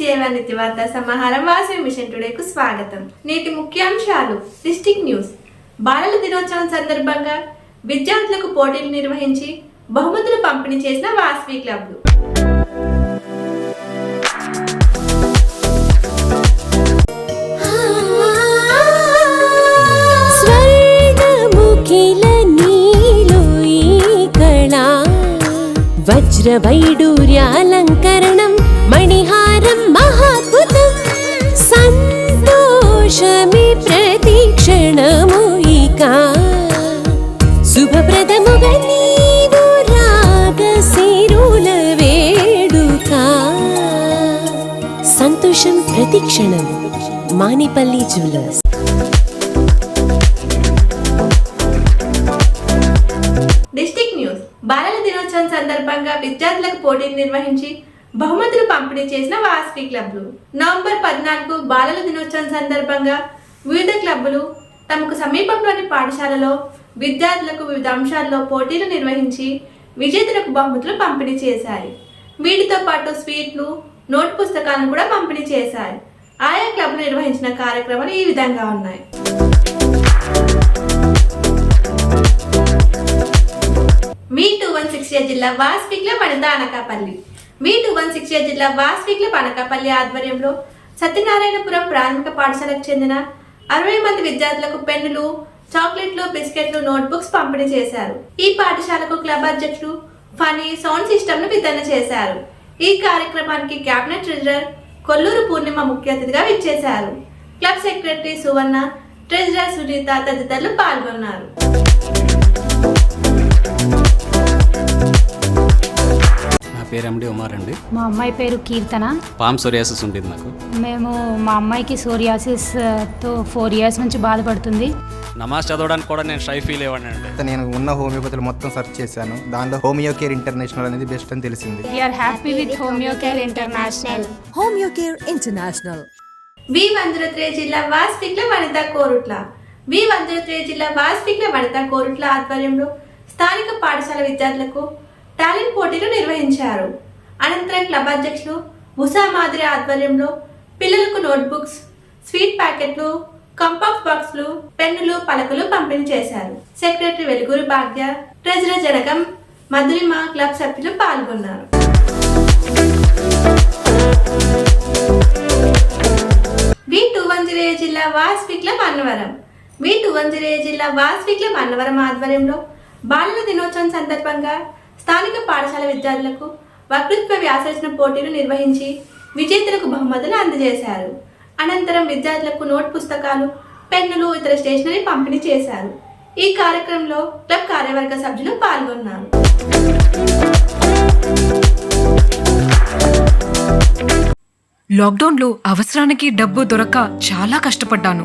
నిత్యవార్త సమాహారం వాసవి మిషన్ టుడేకు స్వాగతం. నేటి ముఖ్యాంశాలు డిస్టిక్ న్యూస్. బాలల దినోత్సవం సందర్భంగా విద్యార్థులకు పోటీలు నిర్వహించి బహుమతులు పంపిణీ చేసిన వాసవి క్లబ్లు స్వర్ణముఖిల నీలో ప్రతిక్షణం మానిపల్లి జ్యువెలర్స్. District news. బాలల దినోత్సవం సందర్భంగా విద్యార్థులకు పోటీలు నిర్వహించి బహుమతులు పంపిణీ చేసిన వాస్పీ క్లబ్లు. నవంబర్ పద్నాలుగు బాలల దినోత్సవం సందర్భంగా వివిధ క్లబ్లు తమకు సమీపంలోని పాఠశాలలో విద్యార్థులకు వివిధ అంశాల్లో పోటీలు నిర్వహించి విజేతలకు బహుమతులు పంపిణీ చేశాయి. వీటితో పాటు స్వీట్లు నోట్ పుస్తకాలను కూడా పంపిణీ చేశారు. ఆయా క్లబ్లు నిర్వహించిన కార్యక్రమాలు ఈ విధంగా ఉన్నాయి. మీ టూ వన్ సిక్స్ జిల్లా వాస్పిక్ల వనిత అనకాపల్లి మీ టూ వన్ సిక్స్ జిల్లా వాస్పిక్ల పనకాపల్లి ఆధ్వర్యంలో సత్యనారాయణపురం ప్రాథమిక పాఠశాలకు చెందిన అరవై మంది విద్యార్థులకు పెన్నులు చాక్లెట్లు బిస్కెట్లు నోట్బుక్స్ పంపిణీ చేశారు. ఈ పాఠశాలకు క్లబ్ అధ్యక్షులు ఫనీ సౌండ్ సిస్టమ్ను వితరణ చేశారు. ఈ కార్యక్రమానికి క్యాబినెట్ ట్రెజరర్ కొల్లూరు పూర్ణిమ ముఖ్య అతిథిగా విచ్చేశారు. Club secretary Suvarna treasurer Sunitha తదితరులు పాల్గొన్నారు. పేరు ఎండి ఉమార్ అండి. మా అమ్మాయి పేరు కీర్తన. పామ్ సోరియాసిస్ ఉంటుంది నాకు మేము మా అమ్మాయికి సోరియాసిస్తో ఫోర్ ఇయర్స్ నుంచి బాధపడుతుంది. నమాజ్ చదవడానికి కూడా నేను షై ఫీల్ అయ్యాను అండి. నేను ఉన్న హోమియోపతిలో మొత్తం సెర్చ్ చేశాను. దానిలో హోమియో కేర్ ఇంటర్నేషనల్ అనేది బెస్ట్ అని తెలిసింది. We're happy with homeo care international Homeo Care International. V వందల త్రే జిల్లా వాస్పిక్ల వనిత కోరుట్ల. వి వందల త్రే జిల్లా వాస్పిక్ల వనిత కోరుట్ల ఆధ్వర్యంలో స్థానిక పాఠశాల విద్యార్థులకు టాలెంట్ పోటీలు నిర్వహించారు. అనంతరం క్లబ్ అధ్యక్షులు ఉషా మాదిరి ఆధ్వర్యంలో పిల్లలకు నోట్బుక్స్ స్వీట్ ప్యాకెట్లు కంపాక్స్ బాక్స్లు పెన్నులు పలకలు పంపిణీ చేశారు. Secretary Veluguru Bhagya treasurer Janakam Madhurima club సభ్యులు పాల్గొన్నారు. వి టూ వన్ జీరో జిల్లా వాస్విక్లం Annavaram. V two one zero జిల్లా వాస్విక్లం అన్నవరం ఆధ్వర్యంలో బాలల దినోత్సవం సందర్భంగా స్థానిక పాఠశాల విద్యార్థులకు వక్తృత్వ వ్యాసరచన పోటీలు నిర్వహించి విజేతలకు బహుమతులు అందజేశారు. అనంతరం విద్యార్థులకు నోట్ పుస్తకాలు పెన్నులు ఇతర స్టేషనరీ పంపిణీ చేశారు. ఈ కార్యక్రమంలో క్లబ్ కార్యవర్గ సభ్యులు పాల్గొన్నారు. లాక్డౌన్లో అవసరానికి డబ్బు దొరక్క చాలా కష్టపడ్డాను.